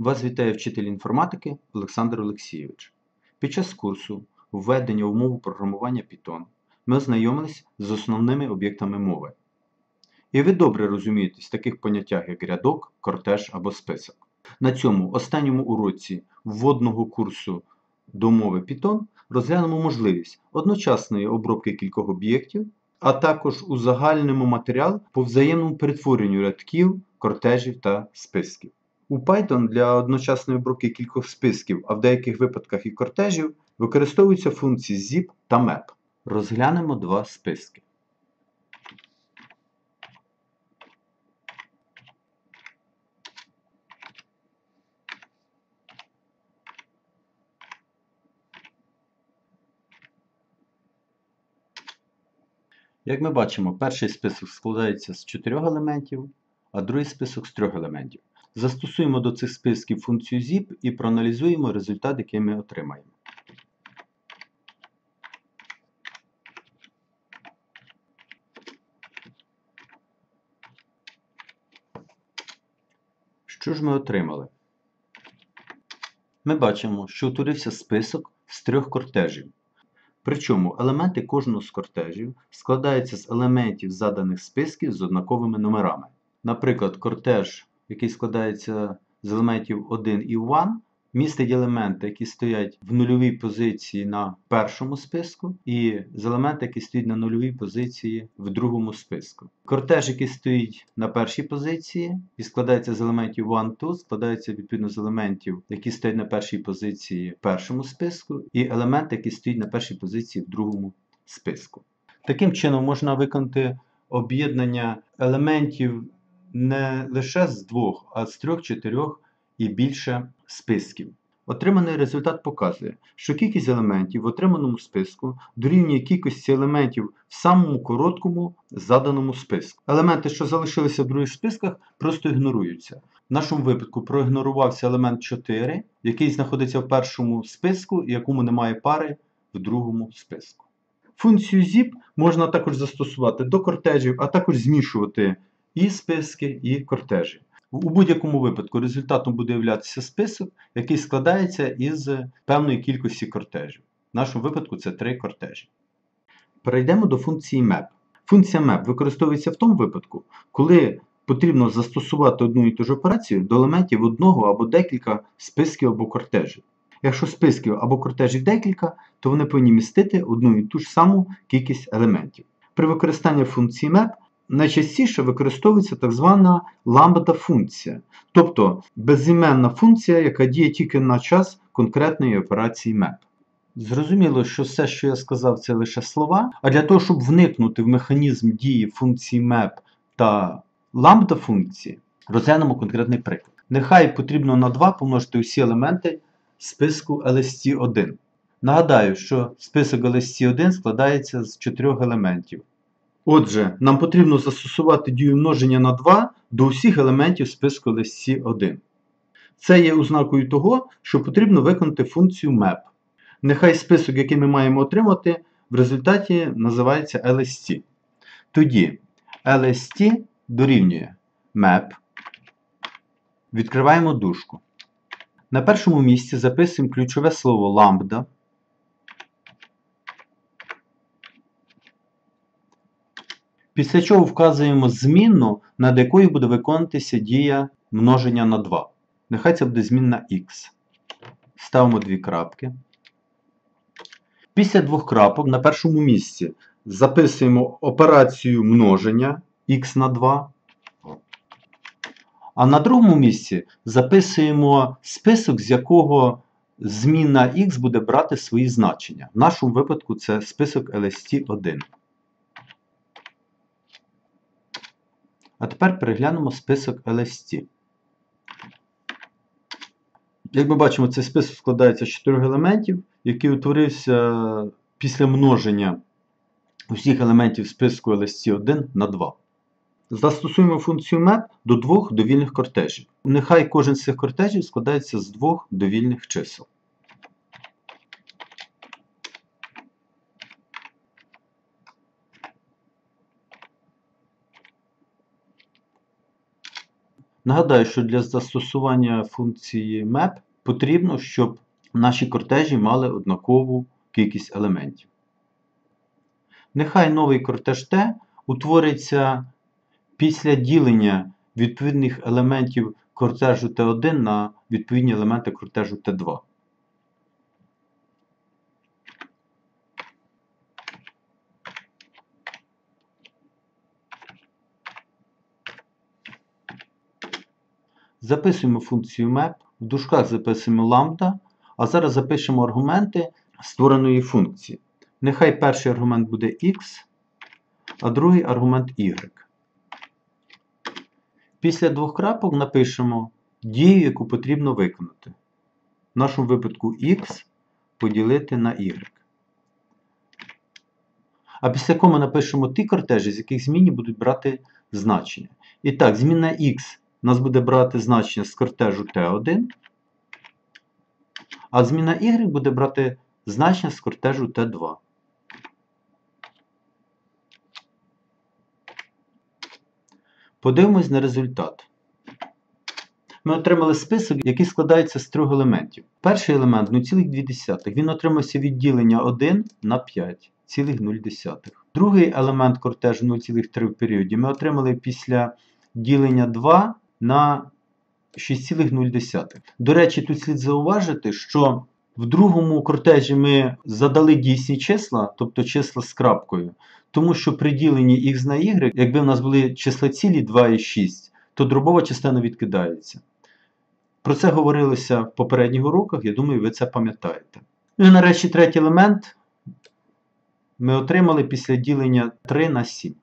Вас вітає вчитель інформатики Олександр Олексійович. Під час курсу введення в мову програмування Python ми ознайомились з основними об'єктами мови. І ви добре розумієтесь в таких поняттях, як рядок, кортеж або список. На цьому останньому уроці вводного курсу до мови Python розглянемо можливість одночасної обробки кількох об'єктів, а також узагальнимо матеріал по взаємному перетворенню рядків, кортежів та списків. У Python для одночасної обробки кількох списків, а в деяких випадках і кортежів, використовуються функції zip та map. Розглянемо два списки. Як ми бачимо, перший список складається з чотирьох елементів, а другий список з трьох елементів. Застосуємо до цих списків функцію zip і проаналізуємо результат, який ми отримаємо. Що ж ми отримали? Ми бачимо, що утворився список з трьох кортежів. Причому елементи кожного з кортежів складаються з елементів заданих списків з однаковими номерами. Наприклад, кортеж, який складається з елементів 1 і 1, містить елементи, які стоять в нульовій позиції на першому списку, і з елементи, які стоять на нульовій позиції в другому списку. Кортеж, який стоїть на першій позиції і складається з елементів 1, 2, складається відповідно з елементів, які стоять на першій позиції в першому списку, і елементи, які стоять на першій позиції в другому списку. Таким чином можна виконати об'єднання елементів не лише з двох, а з трьох, чотирьох і більше списків. Отриманий результат показує, що кількість елементів в отриманому списку дорівнює кількості елементів в самому короткому заданому списку. Елементи, що залишилися в других списках, просто ігноруються. В нашому випадку проігнорувався елемент 4, який знаходиться в першому списку і якому немає пари в другому списку. Функцію zip можна також застосувати до кортежів, а також змішувати і списки, і кортежі. У будь-якому випадку результатом буде являтися список, який складається із певної кількості кортежів. В нашому випадку це три кортежі. Перейдемо до функції map. Функція map використовується в тому випадку, коли потрібно застосувати одну і ту ж операцію до елементів одного або декілька списків або кортежів. Якщо списків або кортежів декілька, то вони повинні містити одну і ту ж саму кількість елементів. При використанні функції map найчастіше використовується так звана ламбда функція, тобто безіменна функція, яка діє тільки на час конкретної операції map. Зрозуміло, що все, що я сказав, це лише слова, а для того, щоб вникнути в механізм дії функції map та ламбда функції, розглянемо конкретний приклад. Нехай потрібно на 2 помножити усі елементи списку LST1. Нагадаю, що список LST1 складається з 4 елементів. Отже, нам потрібно застосувати дію множення на 2 до усіх елементів списку LST1. Це є ознакою того, що потрібно виконати функцію map. Нехай список, який ми маємо отримати, в результаті називається LST. Тоді LST дорівнює map. Відкриваємо дужку. На першому місці записуємо ключове слово ламбда. Після чого вказуємо змінну, над якою буде виконуватися дія множення на 2. Нехай це буде змінна x. Ставимо дві крапки. Після двох крапок на першому місці записуємо операцію множення x на 2. А на другому місці записуємо список, з якого змінна x буде брати свої значення. В нашому випадку це список LST1. А тепер переглянемо список LST. Як ми бачимо, цей список складається з 4 елементів, який утворився після множення усіх елементів списку LST1 на 2. Застосуємо функцію map до двох довільних кортежів. Нехай кожен з цих кортежів складається з двох довільних чисел. Нагадаю, що для застосування функції map потрібно, щоб наші кортежі мали однакову кількість елементів. Нехай новий кортеж T утвориться після ділення відповідних елементів кортежу Т1 на відповідні елементи кортежу Т2. Записуємо функцію map, в дужках записуємо ламбда, а зараз запишемо аргументи створеної функції. Нехай перший аргумент буде x, а другий аргумент y. Після двох крапок напишемо дію, яку потрібно виконати. В нашому випадку x поділити на y. А після коми напишемо ті кортежі, з яких змінні будуть брати значення. І так, змінна x нас буде брати значення з кортежу T1, а зміна y буде брати значення з кортежу T2. Подивимось на результат. Ми отримали список, який складається з трьох елементів. Перший елемент 0,2. Він отримався від ділення 1 на 5,0. Другий елемент кортежу 0,3 в періоді ми отримали після ділення 2 на 6,0. До речі, тут слід зауважити, що в другому кортежі ми задали дійсні числа, тобто числа з крапкою, тому що при діленні х на y, якби в нас були числа цілі 2 і 6, то дробова частина відкидається. Про це говорилося в попередніх уроках, я думаю, ви це пам'ятаєте. Ну і нарешті третій елемент ми отримали після ділення 3 на 7.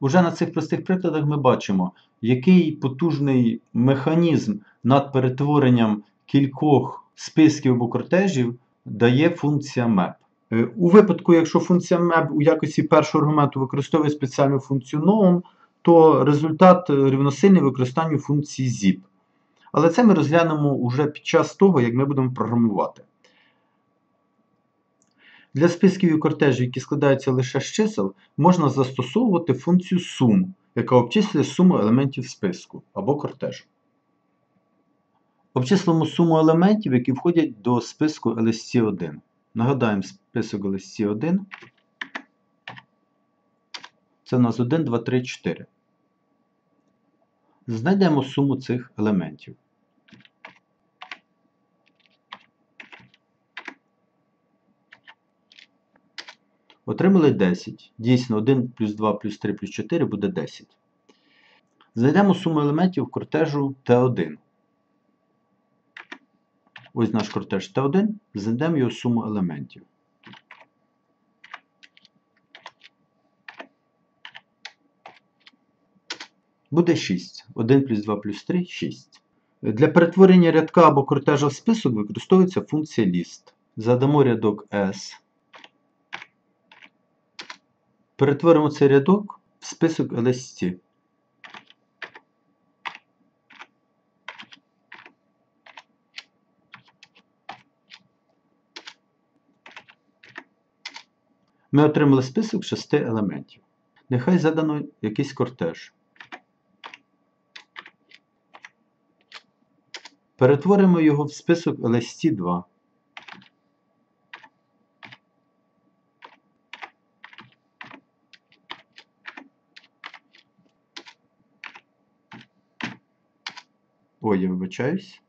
Уже на цих простих прикладах ми бачимо, який потужний механізм над перетворенням кількох списків або кортежів дає функція map. Е, у випадку, якщо функція map у якості першого аргументу використовує спеціальну функцію known, то результат рівносильний використанню функції zip. Але це ми розглянемо уже під час того, як ми будемо програмувати. Для списків і кортежів, які складаються лише з чисел, можна застосовувати функцію sum, яка обчислює суму елементів списку або кортежу. Обчислимо суму елементів, які входять до списку LSC1. Нагадаємо список LSC1. Це у нас 1, 2, 3, 4. Знайдемо суму цих елементів. Отримали 10. Дійсно, 1 плюс 2 плюс 3 плюс 4 буде 10. Знайдемо суму елементів кортежу Т1. Ось наш кортеж Т1. Знайдемо його суму елементів. Буде 6. 1 плюс 2 плюс 3 6. Для перетворення рядка або кортежа в список використовується функція list. Задамо рядок S. Перетворимо цей рядок в список LST. Ми отримали список шести елементів. Нехай задано якийсь кортеж. Перетворимо його в список LST2. Я вибачаюсь.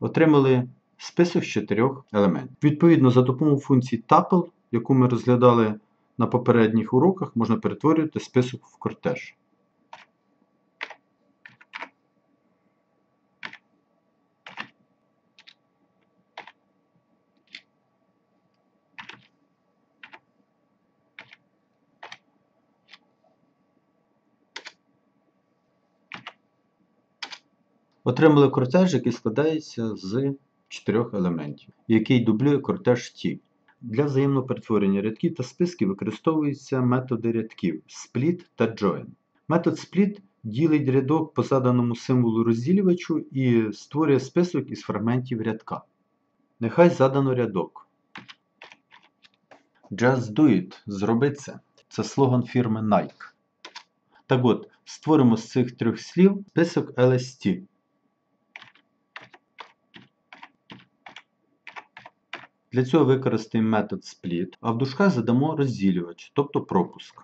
Отримали список з чотирьох елементів. Відповідно, за допомогою функції tuple, яку ми розглядали на попередніх уроках, можна перетворювати список в кортеж. Отримали кортеж, який складається з чотирьох елементів, який дублює кортеж T. Для взаємного перетворення рядків та списків використовуються методи рядків split та join. Метод split ділить рядок по заданому символу розділювачу і створює список із фрагментів рядка. Нехай задано рядок. Just do it. Зроби це. Це слоган фірми Nike. Так от, створимо з цих трьох слів список LST. Для цього використаємо метод split, а в дужках задамо розділювач, тобто пропуск.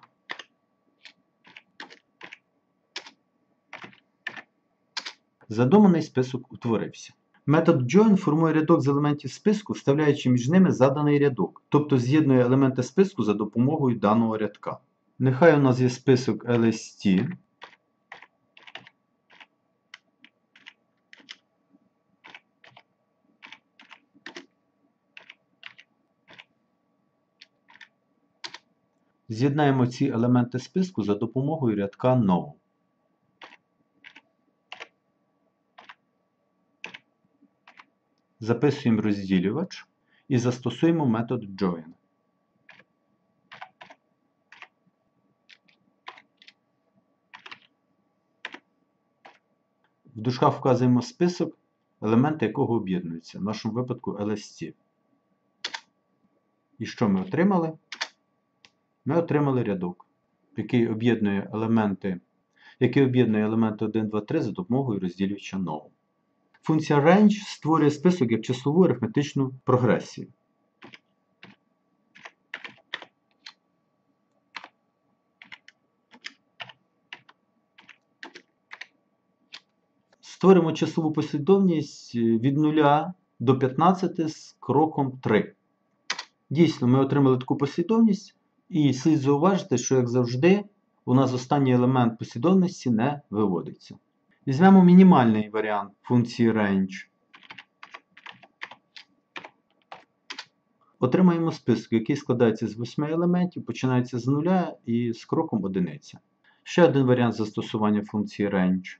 Задуманий список утворився. Метод join формує рядок з елементів списку, вставляючи між ними заданий рядок, тобто з'єднує елементи списку за допомогою даного рядка. Нехай у нас є список LST. З'єднаємо ці елементи списку за допомогою рядка No. Записуємо розділювач і застосуємо метод join. В дужках вказуємо список, елементи якого об'єднуються, в нашому випадку LST. І що ми отримали? Ми отримали рядок, який об'єднує елементи, який об'єднує елементи 1, 2, 3 за допомогою розділювача No. Функція range створює список як числову арифметичну прогресію. Створимо числову послідовність від 0 до 15 з кроком 3. Дійсно, ми отримали таку послідовність, і слід зауважити, що, як завжди, у нас останній елемент послідовності не виводиться. Візьмемо мінімальний варіант функції range. Отримаємо список, який складається з 8 елементів, починається з нуля і з кроком одиниця. Ще один варіант застосування функції range.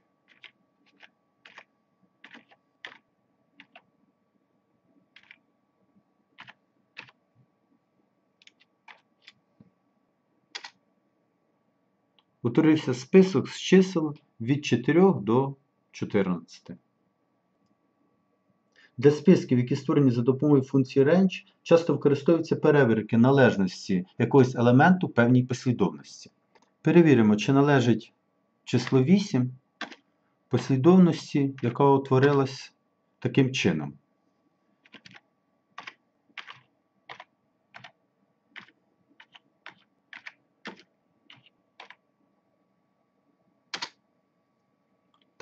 Утворився список з чисел від 4 до 14. Для списків, які створені за допомогою функції range, часто використовуються перевірки належності якогось елементу певній послідовності. Перевіримо, чи належить число 8 послідовності, яка утворилась таким чином.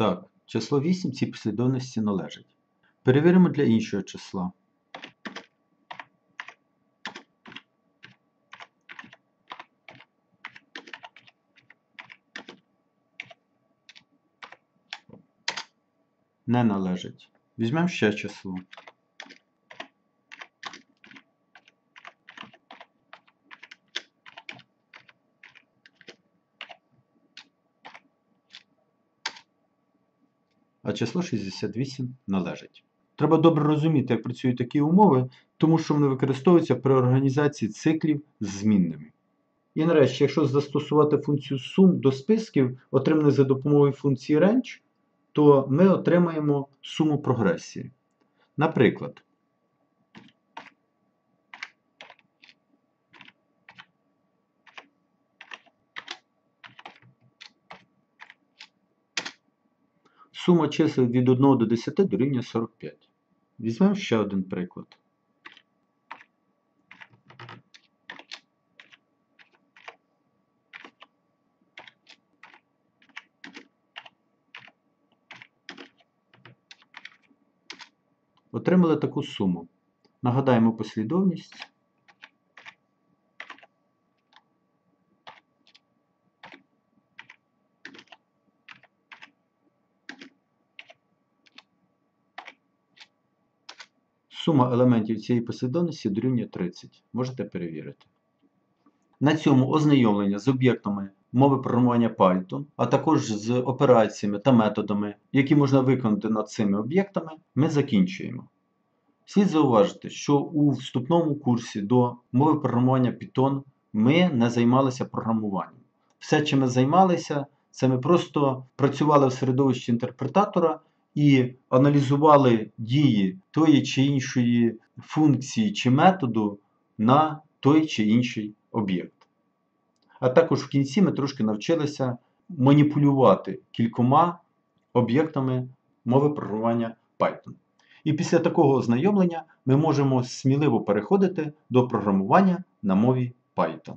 Так, число 8 цій послідовності належить. Перевіримо для іншого числа. Не належить. Візьмемо ще число. Число 68 належить. Треба добре розуміти, як працюють такі умови, тому що вони використовуються при організації циклів з змінними. І нарешті, якщо застосувати функцію сум до списків, отриманих за допомогою функції range, то ми отримаємо суму прогресії. Наприклад, Сума чисел від 1 до 10 дорівнює 45. Візьмемо ще один приклад. Отримали таку суму. Нагадаємо послідовність. Сума елементів цієї послідовності дорівнює 30. Можете перевірити. На цьому ознайомлення з об'єктами мови програмування Python, а також з операціями та методами, які можна виконати над цими об'єктами, ми закінчуємо. Слід зауважити, що у вступному курсі до мови програмування Python ми не займалися програмуванням. Все, чим ми займалися, це ми просто працювали в середовищі інтерпретатора і аналізували дії тої чи іншої функції чи методу на той чи інший об'єкт. А також в кінці ми трошки навчилися маніпулювати кількома об'єктами мови програмування Python. І після такого ознайомлення ми можемо сміливо переходити до програмування на мові Python.